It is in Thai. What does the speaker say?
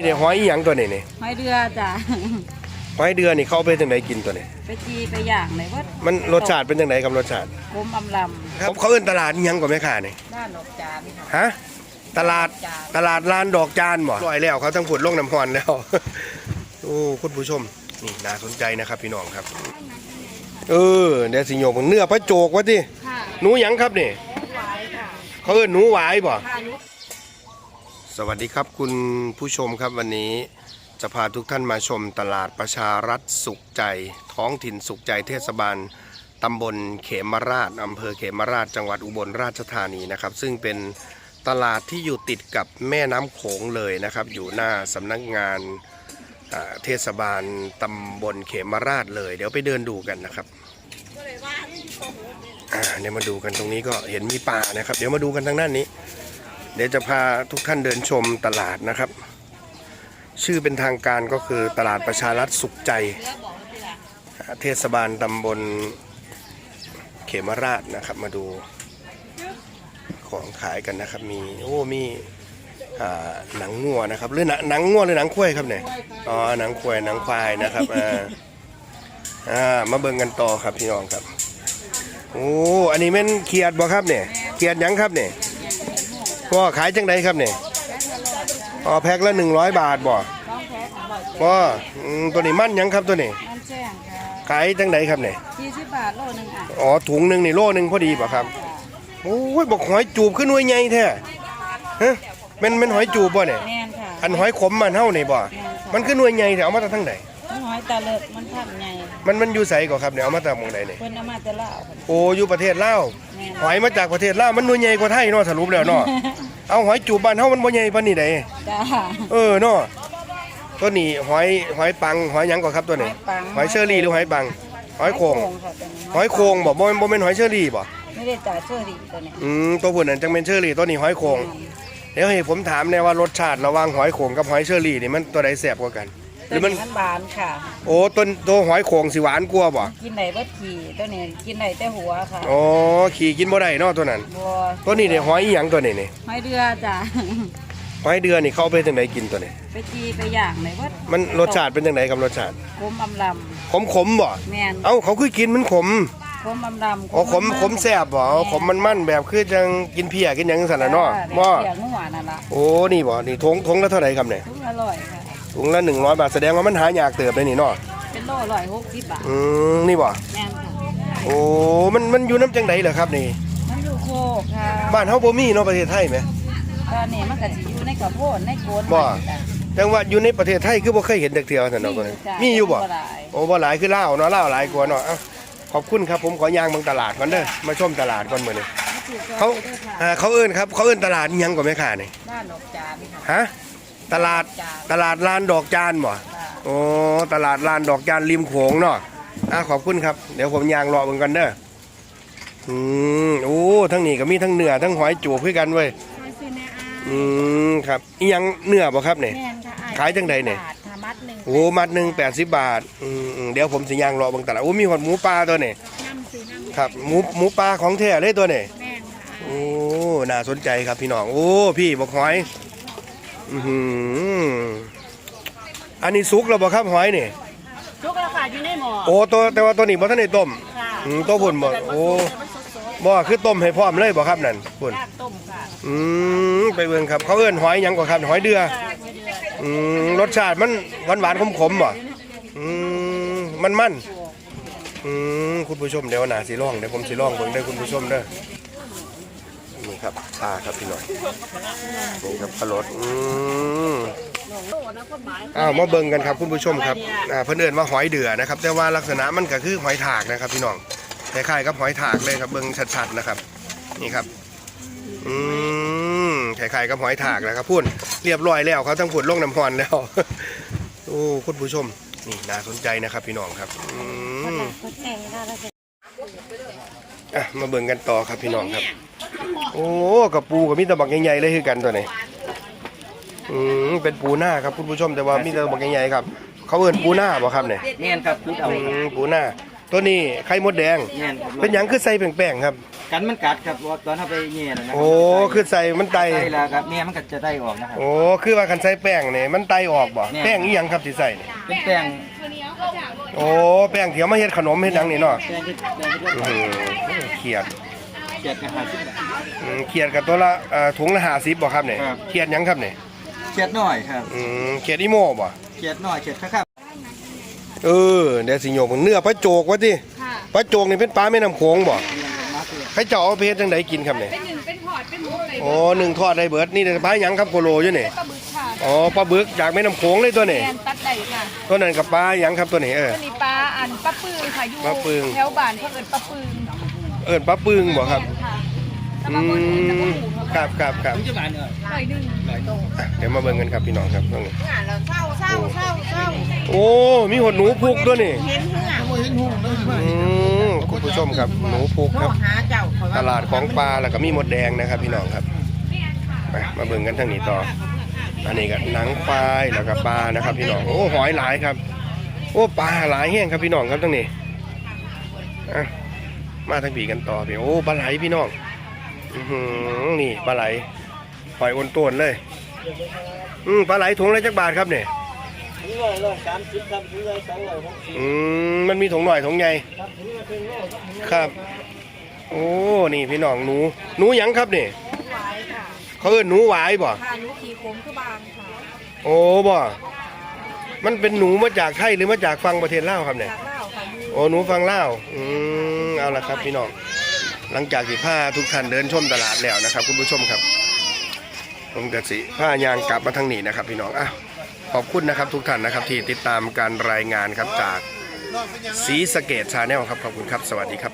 นี่เดี๋ยวหอยอีหยังตัวนี้นี่หอยเรือจ้ะหอยเดือนี่เขาเอาไปจังไดกินตัวนี้ ไปจีไปย่างเลยว่ามันรสชาติเป็นจังไดกับรสชาติกลมอำลครับเขาเอิ้นตลาดอีหยังกว่าแม่ค้านี่ำด้านดอกจานค่ะ ฮะตลาดตลาดลานดอกจานบ่ลอยแล้วเขาทั้งผุดลงน้ำฮอนแล้ว โอ้คุณผู้ชมนี่น่าสนใจนะครับพี่น้องครับ เออเดี๋ยวสิโยกเนื้อพระโจกวะที่ค่ะหนูหยังครับนี่ หวายค่ะเขาเอิ้นหนูหวายบ่ ค่ะนุ สวัสดีครับคุณผู้ชมครับวันนี้จะพาทุกท่านมาชมตลาดประชารัฐสุขใจ ท้องถิ่นสุขใจเทศบาลตำบลเขมราชอำเภอเขมราชจังหวัดอุบลราชธานีนะครับ ซึ่งเป็นตลาดที่อยู่ติดกับแม่น้ำโขงเลยนะครับ อยู่หน้าสำนักงานเทศบาลตำบลเขมราชเลย เดี๋ยวไปเดินดูกันนะครับเดี๋ยวมาดูกันตรงนี้ก็เห็นมีป่านะครับ เดี๋ยวมาดูกันทางด้านนี้ ดี๋ยวจะพาทุกท่านเดินชมตลาดนะครับ ชื่อเป็นทางการก็คือตลาดประชารัฐสุขใจ เทศบาลตำบลเขมราชนะครับมาดูของขายกันนะครับ มีโอ้มีหนังงัวนะครับหรือหนังหนังงัวหรือหนังควายครับเนี่ยอ๋อหนังควายหนังควายนะครับอ่าอ่ามาเบิ่งกันต่อครับพี่น้องครับโอ้อันนี้แม่นเขียดบ่ครับเนี่ยเขียดยังครับเนี่ย ก็ขายจังไดครับเนี่ยอ๋อแพ็คละหนึ่งร้อยบาทบ่ต้องแพ้ของบ่อยบ่อืมตัวนี้มั่นหยังครับตัวนี้ มันแจ้งค่ะขายจังไดครับเนี่ยสี่สิบบาทโลนึงอะอ๋อถุงหนึ่งนี่โลหนึ่งพอดีป่ะครับโอ้ยบอกหอยจูบขึ้นหน่วยใหญ่แท้ฮะแมันแมันหอยจูบบ่เนี่ยแม่นค่ะอันหอยขมมันเท่านี่บ่มันขึ้นหน่วยใหญ่แถวเอามาจากทางไหนมัน หอยตาเลิดมันทับไงมันมันอยู่ไสก่อครับเนี่ยเอามาจากหมองใดเนี่ยเพิ่นเอามาแต่ลาวค่ะโอ้อยู่ประเทศลาวแม่นหอยมาจากประเทศลาวมันหน่วยใหญ่กว่าไทยเนาะสรุปแล้วเนาะเอาหอยจูบบ้านเฮามันบ่ใหญ่ปานนี้ใดจ้า เออเนาะตัวนี้หอยหอยปังหอยหยังก่อครับตัวนี้ปัง หอยเชอรี่หรือหอยปังหอยโขงค่ะตัวนี้หอยโขงบ่บ่แม่นบ่แม่นหอยเชอรี่บ่ไม่ได้จ่ายเชอรี่ตัวนี้อืมตัวพุ่นนั่นจังเป็นเชอรี่ตัวนี้หอยโขงเดี๋ยวให้ผมถามแน่ว่ารสชาติระหว่างหอยโขงกับหอยเชอรี่นี่มันตัวใดแซ่บกว่ากัน หตัรืวอมันนี้มันบานค่ะ โอ้ต้นตัวหอยโขงสิหวานกว่าบ่กินไหนบ่ขี่ตัวนี้กินไหนแต่หัวค่ะอ๋อขี่กินบ่ได้เนาะตัวนั้นบัวตัวนี้เนี่ยหอยอีหยังตัวนี้นี่หอยเรือจ้ะ หอยเดือนี่เขาเอาไปจังไดกินตัวนี้ ไปจีไปย่างเลยว่ามันรสชาติเป็นจังไดกับรสชาติกลมอำลขมขมๆบ่ำแม่นเอ้าเขาคือกินมันขมกลมอำลำอ๋อขมขมแซ่บบ่อ๋อขมมันมันๆแบบคือจังกินเพียกินหยังสั่นน่ะเนาะบ่บ่เสียงหัวนั่นล่ะโอ้นี่บ่นี่ทงทงละเท่าไหร่ครับเนี่ย ทุกอร่อยค่ะ ถุงละ100บาทแสดงว่ามันหายากเติบเลยนี่เนาะเป็นโลอร่อยหกสิบบาทอืมนี่บ่แม่นค่ะโอ้มันมันอยู่น้ำจังไดเหรอครับนี่ มันอยู่โคกค่ะบ้านเฮาบ่มีเนาะประเทศไทยไหม ตอนนี้มันก็สิอยู่ในกระโพดในโกนบ่จ้ะ จังว่าอยู่ในประเทศไทยคือบ่เคยเห็นจักเทื่อซั่นเนาะจ้ะมีอยู่บ่หลาย โอ้บ่หลายคือลาวเนาะลาวหลายกว่าเนาะเอ้าขอบคุณครับผมขอย่างเบิ่งตลาดก่อนเด้อมาชมตลาดก่อนมื้อนี้เขาอ่าเขาเอิ้นครับเขาเอิ้นตลาดอิหยังกว่าแม่ค้านี่บ้านดอกจานค่ะฮะ ตลาดตลาดลานดอกจานบ่จ้ะโอ้ตลาดลานดอกจานริมโขงเนาะอะขอบคุณครับ เดี๋ยวผมยางรอเบิ่งกันเด้ออืมโอ้ทั้งนี้ก็มีทั้งเนื้อทั้งหอยจูบคือกันเว้ยซอยซีเนอาอืมครับอีหยังเนื้อบ่ครับเนี่ยแม่นค่ะอ้ขายจังใดเนี่ยบาทค่ะมัดหนึ่งโอ้มัดหนึ่งแปดสิบบาทอืมอืมเดี๋ยวผมสิยางรอเบิ่งตลาดโอ้มีหอดหมูปลาตัวนี่น้ำซื้อน้ำครับหมูหมูปลาของแท้เลยตัวนี่แม่นค่ะโอ้น่าสนใจครับพี่น้องโอ้พี่บอกหอย อือหืออันนี้สุกแล้วบ่ครับหอยนี่ทุกราคาอยู่ในหม้อโอ้ตัวแต่ว่าตัวนี้บ่ทันได้ต้ม ค่ะอืมตัวพุ่นบ่โอ้ บ่คือต้มให้พร้อมเลยบ่ครับนั่นพุ่นย่างต้มค่ะอืมไปเบิ่งครับเขาเอิ้นหอยหยังกว่าครับหอยเดือค่ะไม่เดือดอืมรสชาติมันหวานหวานๆขมๆบ่อืมมันมันอืมคุณผู้ชมเดี๋ยวหน่าสิลองเดี๋ยวผมสิลองเบิ่งเด้อคุณผู้ชมเด้อนี่ ครับปลาครับพี่น้อยนี่ครับปลาลดอืมอ้าวมาเบิ่งกันครับคุณผู้ชมครับอ่าเพิ่นเอินว่าหอยเดือนะครับ แต่ว่าลักษณะมันก็คือหอยถากนะครับ พี่น้องคล้ายๆกับหอยถากเลยครับเบิ่งชัดๆนะครับ นี่ครับอืมคล้ายๆกับหอยถากนะครับพูดเรียบร้อยแล้วเขาทั้งผุดลงน้ำฮอนแล้วโอ้คุณผู้ชมนี่น่าสนใจนะครับ พี่น้องครับอืมอะมาเบิ่งกันต่อครับพี่น้องครับ โอ้กับปูกับมีแตะบักใหญ่ๆเลยคือกันตัวนี้อืมเป็นปูหน้าครับคุณผู้ชมแต่ว่ามีแตะบักใหญ่ๆครับ เขาเอิ้นปูหน้าบ่ครับเนี่ยแม่นครับพูดเอาอืมปูหน้า ตัวนี้ไข่มดแดง แม่นครับเป็นหยังคือใส่แป้งๆครับ กันมันกัดครับว่าตอนเอาไปเงี้ยนะนะโอ้คือใส่มันไตไตแล้วครับเมียมันก็จะได้ออกนะครับ โอ้คือว่าคันใส่แป้งนี่มันไตออกบ่เนี่ยแป้งอีหยังครับที่ใส่นี่เป็นแป้งโอ้แป้งเถียวมาเฮ็ดขนมเฮ็ดหยังนี่เนาะแป้งที่แป้งที่อื้อหือเขียด เจ็ดกับห้าสิบบาทอืมเขียดกับตัวละเอ่อถุงละ50บ่ครับนี่ครับ เขียดหยังครับนี่เจ็ดน้อยครับอืมเขียดอีโม่บ่เจ็ดน้อยเจ็ดครับเออเดี๋ยวสิโยกเนื้อปลาโจกว่าติค่ะ ปลาโจกนี่เป็นปลาแม่น้ำโขงบ่มาคือให้เจ้าเอาไปเฮ็ดจังไดกินครับนี่เป็นหนึ่งเป็นหอดเป็นหมูไก่โอ้หนึ่งทอดได้เบิดนี่แต่ปลาหยังครับโคโลอยู่นี่ปลาบึกค่ะอ๋อปลาบึกจากแม่น้ำโขงเลยตัวนี้แกนตัดได้ค่ะตัวนั้นกับปลาหยังครับตัวนี้เออตัวนี้ปลาอันปลาปืนค่ะอยู่ปลาปืนแถวบ้านเพิ่นเอิ้นปลาปืน เอิ้นปลาปึงบ่ครับค่ะแล้วอืมาบนจะบ่มหูครับครับครับถึงจะบาทเนี่ยหน่อยหนึงอะเดี๋ยวมาเบิ่งกันครับพี่น้องครับตรงนี้เศร้าเศร้าเศร้าเศร้าโอ้มีหดหนูพุกด้วยนี่เห็นเหืออืมคุณผู้ชมครับหนูพุกครับหาเจ้าตลาดของปลาแล้วก็มีหมดแดงนะครับ พี่น้องครับไปมาเบิ่งกันทางนี้ต่อ อันนี้ก็หนังควายแล้วก็ปลานะครับ พี่น้องโอ้หอยหลายครับ โอ้ปลาหลายแห้งครับพี่น้องครับตรงนี้อะ มาทางผีกันต่อพี่โอ้ปลาไหลพี่น้องอือหือนี่ปลาไหลหอยอ้นต้วนเลย อืมปลาไหลถุงละจักบาทครับเนี่ยถึงเลยเลยสามสิบครับถึงเลยสองร้อยหกสิบอืมมันมีถุงหน่อยถุงใหญ่ครับถึงเลยเป็นโลครับครับโอ้นี่พี่น้องหนูหนูหยังครับนี่หวายค่ะเขาเอิ้นหนูหวายบ่ค่ะหนูขี่โค้งคือบางค่ะโอ้บ่มันเป็นหนูมาจากไทยหรือมาจากฟังประเทศลาวครับเนี่ยจากเล่าวค่ะอยู่โอ้หนูฟังลาวอืม เอาละครับพี่น้องหลังจากที่ผ้าทุกท่านเดินชมตลาดแล้วนะครับ คุณผู้ชมครับผมกสิผ้ายางกลับมาทางนี้นะครับ พี่น้องอะขอบคุณนะครับทุกท่านนะครับที่ติดตามการรายงานครับจากสีสะเกตชาแนลครับขอบคุณครับ สวัสดีครับ